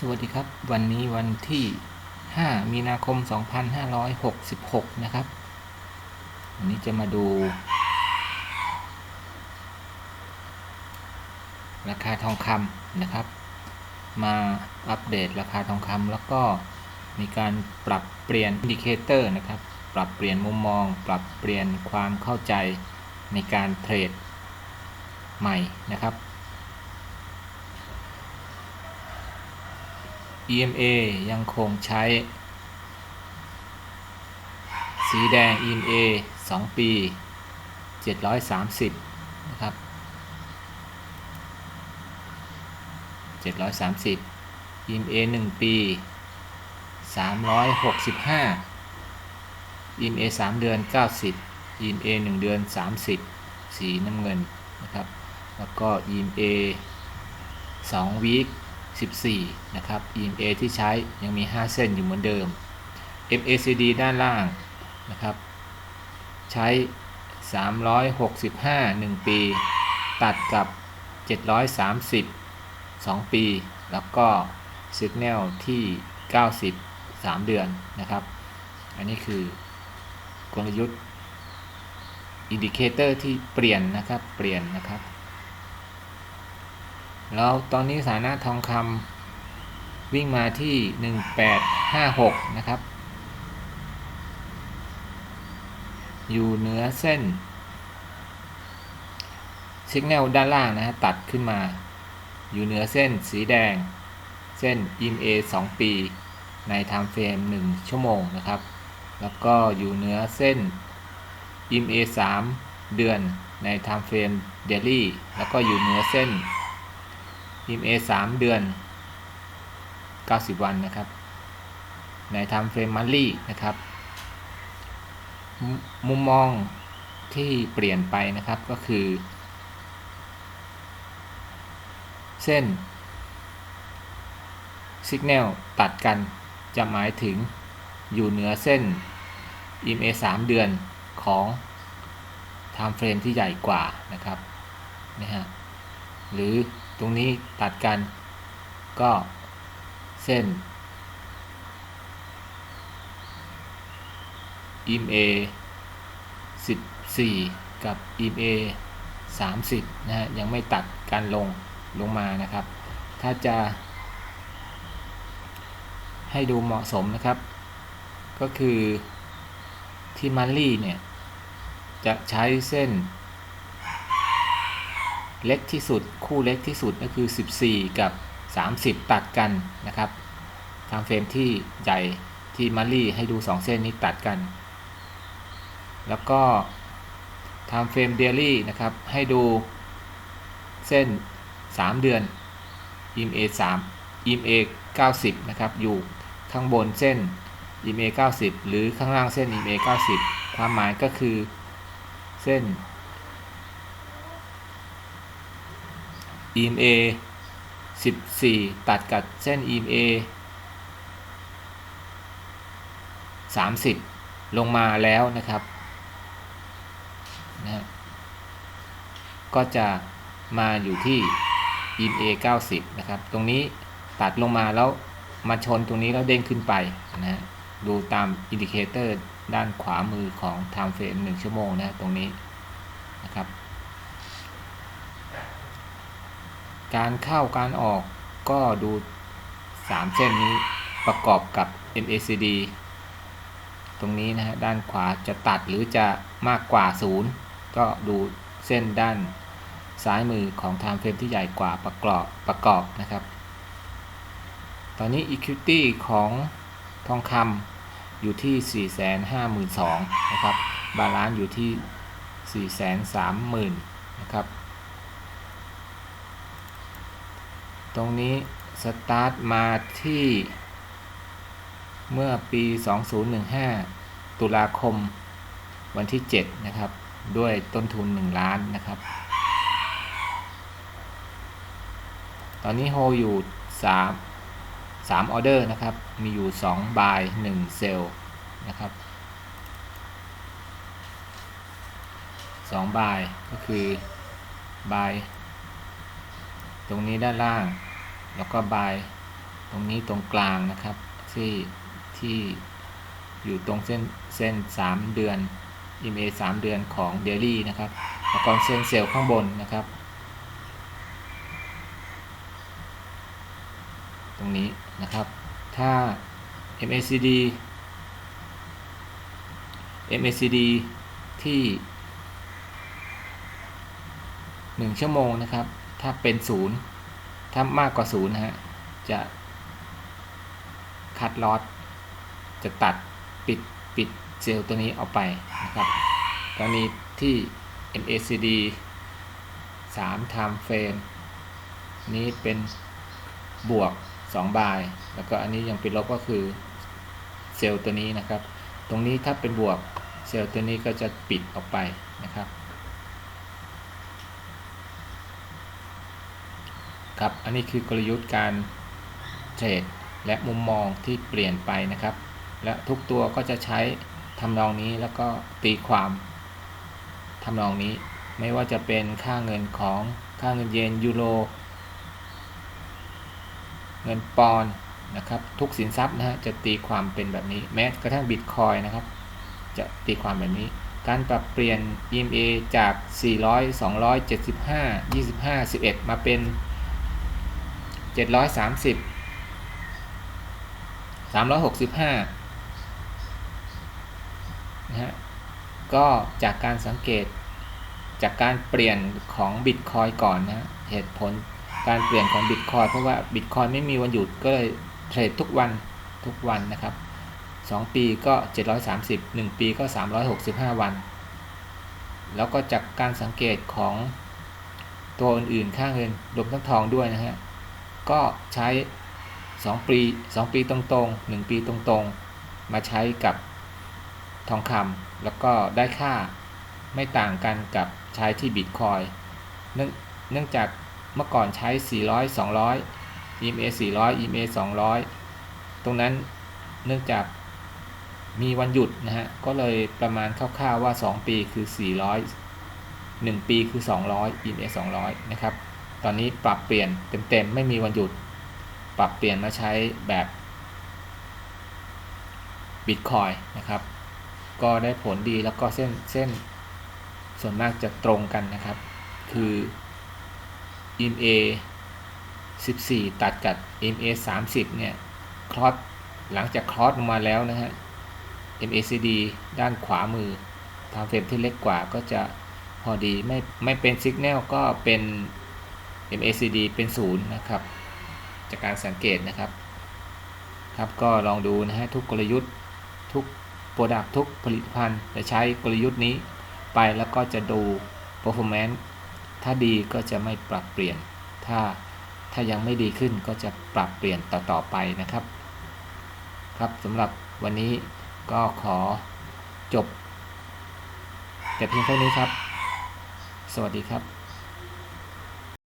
สวัสดีครับ วันนี้วันที่ 5 มีนาคม 2566 นะครับ วันนี้จะมาดู ราคาทองคำนะครับ มาอัปเดตราคาทองคำแล้วก็มีการปรับเปลี่ยนอินดิเคเตอร์นะครับ ปรับเปลี่ยนมุมมอง ปรับเปลี่ยนความเข้าใจในการเทรดใหม่นะครับ EMA ยังคงใช้ สีแดง EMA 2 ปี 730 นะครับ 730 EMA 1 ปี 365 EMA 3 เดือน 90 EMA 1 เดือน 30 สีน้ำเงินนะครับ แล้วก็ EMA 2วีค 14 นะครับ EMA ที่ใช้ยังมี 5 เส้นอยู่เหมือนเดิม MACD ด้านล่างนะครับ ใช้ 365 1 ปี ตัดกับ 730 2 ปี แล้วก็ Signal ที่ 90 3 เดือนนะครับ อันนี้คือกลยุทธ์อินดิเคเตอร์ที่เปลี่ยนนะครับ เปลี่ยนนะครับ แล้วตอนนี้สานะทองคำวิ่งมาที่ 1856 นะครับ อยู่เหนือเส้นสัญญาณด้านล่างนะฮะตัดขึ้นมา อยู่เหนือเส้นสีแดง เส้น EMA 2 ปี ใน time frame 1 ชั่วโมงนะครับ แล้วก็อยู่เหนือเส้น EMA 3 เดือนใน time frame daily แล้วก็อยู่เหนือเส้น EMA 3 เดือน 90 วันนะครับใน time frame monthly นะครับ มุมมองที่เปลี่ยนไปนะครับก็คือ เส้น Signal ตัดกันจะหมายถึงอยู่เหนือเส้น EMA 3 เดือนของ time frame ที่ใหญ่กว่านะครับนะฮะหรือ ตรงนี้ตัดกันก็เส้น EMA 14 กับ EMA 30 นะฮะ ยังไม่ตัดกันลงลงมานะครับ ถ้าจะให้ดูเหมาะสมนะครับ ก็คือที่มันลี่เนี่ย จะใช้เส้น เล็กที่สุด คู่เล็กที่สุดก็คือ 14 กับ 30 ตัดกันนะครับทำเฟรมที่ใหญ่ที่มารี่ให้ดู 2 เส้นนี้ตัดกัน แล้วก็ทำเฟรมเดลี่นะครับ ให้ดูเส้น 3 เดือน EMA 3 EMA 90 นะครับ อยู่ข้างบนเส้น EMA 90 หรือข้างล่างเส้น EMA 90 ความหมายก็คือเส้น EMA 14 ตัดกับเส้น EMA 30 ลงมาแล้วนะครับนะก็จะมาอยู่ที่ EMA 90 นะครับ ตรงนี้ตัดลงมาแล้วมาชนตรงนี้แล้วเด้งขึ้นไปนะดูตามอินดิเคเตอร์ด้านขวามือของ time frame 1 ชั่วโมงนะตรงนี้นะครับ การเข้าการออกก็ดู 3 เส้นนี้ประกอบกับ MACD ตรงนี้นะฮะด้านขวาจะตัดหรือจะมากกว่า 0 ก็ดูเส้นด้านซ้ายมือของ time frame ที่ใหญ่กว่าประกอบประกอบนะครับ ตอนนี้ equity ของทองคำอยู่ที่ 452,000นะครับ บาลานซ์อยู่ที่ 430,000นะครับ ตรงนี้สตาร์ทมาที่ เมื่อปี 2015 ตุลาคมวันที่ 7 นะครับ ด้วยต้นทุน 1 ล้านนะครับ ตอนนี้โฮอยู่ 3 3ออเดอร์นะครับ มีอยู่ 2 บาย 1 เซลล์นะครับ2บายก็คือบายตรงนี้ด้านล่าง แล้วก็บายตรงนี้ตรงกลางนะครับที่ที่อยู่ตรงเส้นเส้น 3 เดือน EMA 3 เดือนของเดลี่นะครับแล้วก็เส้นเซลล์ข้างบนนะครับ ตรงนี้นะครับถ้า MACD MACD ที่ 1 ชั่วโมงนะครับ ถ้าเป็นศูนย์ ถ้ามากกว่าศูนย์นะฮะ จะคัดลอสจะตัดปิดปิดเซลล์ตัวนี้เอาไปนะครับกรณีที่ MACD 3 time frame นี้เป็นบวก 2 บาย แล้วก็อันนี้ยังเป็นลบก็คือเซลล์ตัวนี้นะครับ ตรงนี้ถ้าเป็นบวกเซลล์ตัวนี้ก็จะปิดออกไปนะครับ ครับ อันนี้คือกลยุทธ์การเทรดและมุมมองที่เปลี่ยนไปนะครับ และทุกตัวก็จะใช้ทำนองนี้แล้วก็ตีความทำนองนี้ ไม่ว่าจะเป็นค่าเงินของค่าเงินเยนยูโรเงินปอนด์นะครับ ทุกสินทรัพย์นะฮะจะตีความเป็นแบบนี้แม้กระทั่งบิตคอยนะครับ จะตีความแบบนี้ การปรับเปลี่ยน EMA จาก 400 275 25 11 มาเป็น 730 365นะฮะก็จากการสังเกตจากการเปลี่ยนของบิตคอยก่อนนะเหตุผลการเปลี่ยนของบิตคอยเพราะว่าบิตคอยไม่มีวันหยุดก็เลยเทรดทุกวันทุกวันนะครับ 2 ปีก็ 730 1 ปีก็ 365 วัน แล้วก็จากการสังเกตของตัวอื่นๆ ค่าเงินรวมทั้งทองด้วยนะฮะ ก็ใช้ 2 ปี 2 ปีตรงๆ 1 ปีตรงๆ มาใช้กับทองคำแล้วก็ได้ค่าไม่ต่างกันกับใช้ที่บิตคอยเนื่องจากเมื่อก่อนใช้ 400 200 EMA 400 EMA 200 ตรงนั้นเนื่องจากมีวันหยุดนะฮะ ก็เลยประมาณคร่าวๆว่า 2 ปีคือ 400 1 ปีคือ 200 EMA 200 นะครับ ตอนนี้ปรับเปลี่ยนเต็มๆไม่มีวันหยุด ปรับเปลี่ยนมาใช้แบบบิตคอยนะครับ ก็ได้ผลดีแล้วก็เส้นเส้นส่วนมากจะตรงกันนะครับ คือ EMA 14 ตัดกับ EMA 30 เนี่ยคลอสหลังจากคลอสลงมาแล้วนะฮะ MACD ด้านขวามือทางเฟรมที่เล็กกว่าก็จะพอดีไม่ไม่เป็นสัญญาณก็เป็น MACD เป็นศูนย์นะครับ จากการสังเกตนะครับ ครับก็ลองดูนะฮะทุกกลยุทธ์ทุกโปรดักทุกผลิตภัณฑ์จะใช้กลยุทธ์นี้ไปแล้วก็จะดู performance ถ้าดีก็จะไม่ปรับเปลี่ยน ถ้าถ้ายังไม่ดีขึ้นก็จะปรับเปลี่ยนต่อๆไปนะครับ ครับสำหรับวันนี้ก็ขอจบ แต่เพียงเท่านี้ครับ สวัสดีครับ